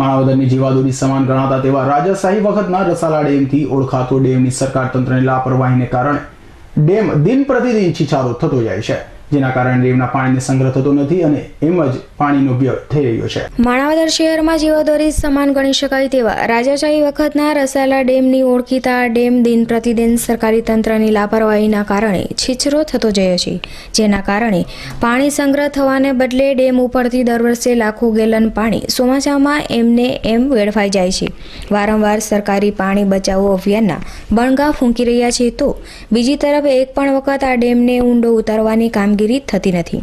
માણાવદરની જીવાદોરી સમાન ગણાતા તેવા રાજાશાહી વખતના રસાલા ડેમથી ઓળખાતો ડેમની સરકાર તંત્રની લાપરવાહીને કારણે ડેમ દિન પ્રતિદિન છીછારો થતો જાય છે. જેના કારણે રેવના પાણીને સંગ્રહ થતો નથી અને એમ જ પાણીનો વ્યય થઈ રહ્યો છે. માણાવદર શહેરમાં જીવાદોરી સમાન ગણી શકાય તેવા રાજાશાહી વખતના રસાલા ડેમની ઓળખીતા ડેમ દિન પ્રતિદિન સરકારી તંત્રની લાપરવાહીના કારણે છીછરો થતો જાય છે, જેના કારણે પાણી સંગ્રહ થવાને બદલે ડેમ ઉપરથી દર વર્ષે લાખો ગેલન પાણી ચોમાસામાં એમને એમ વેડફાઈ જાય છે. વારંવાર સરકારી પાણી બચાવો અભિયાનના બણગા ફૂંકી રહ્યા છે તો બીજી તરફ એક પણ વખત આ ડેમને ઊંડો ઉતારવાની કામગીરી થતી નથી.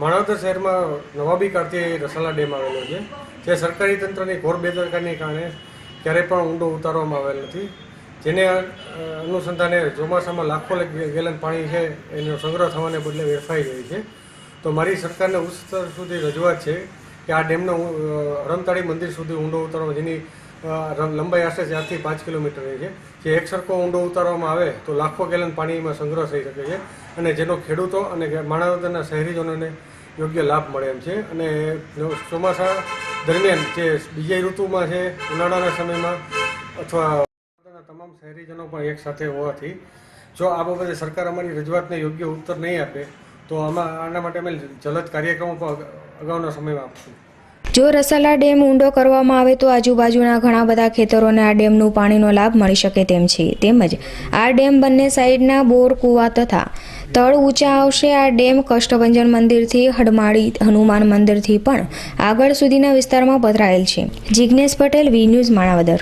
માણાવદર શહેરમાં નવાબી કાળથી રસાલા ડેમ આવેલો છે, જે સરકારી તંત્રની ઘોર બેદરકારીને કારણે ક્યારેય પણ ઊંડો ઉતારવામાં આવેલ નથી. જેને અનુસંધાને ચોમાસામાં લાખો ગેલન પાણી છે, એનો સંગ્રહ થવાને બદલે વેરફાઈ ગઈ છે. તો મારી સરકારને ઉચ્ચ સ્તર સુધી રજૂઆત છે કે આ ડેમનો રમતાળી મંદિર સુધી ઊંડો ઉતારવા જેની લંબાઈ આશરે ચારથી પાંચ કિલોમીટરની છે. જે એક સરખો ઊંડો ઉતારવામાં આવે તો લાખો ગેલન પાણીમાં સંગ્રહ થઈ શકે છે અને જેનો ખેડૂતો અને માણાવદરના શહેરીજનોને યોગ્ય લાભ મળે એમ છે. અને ચોમાસા દરમિયાન જે બીજી ઋતુમાં છે, ઉનાળાના સમયમાં અથવા તમામ શહેરીજનો પણ એક સાથે હોવાથી જો આ બાબતે સરકાર અમારી રજૂઆતને યોગ્ય ઉત્તર નહીં આપે તો આમાં આના માટે અમે જલદ કાર્યક્રમો પણ અગાઉના સમયમાં આપશું. જો રસાલા ડેમ ઊંડો કરવામાં આવે તો આજુબાજુના ઘણા બધા ખેતરોને આ ડેમનું પાણીનો લાભ મળી શકે તેમ છે. તેમજ આ ડેમ બંને સાઈડના બોર, કૂવા તથા તળ ઊંચા આવશે. આ ડેમ કષ્ટભંજન મંદિરથી, હડમાળી હનુમાન મંદિરથી પણ આગળ સુધીના વિસ્તારમાં પથરાયેલ છે. Jignesh Patel, V News, Manavadar.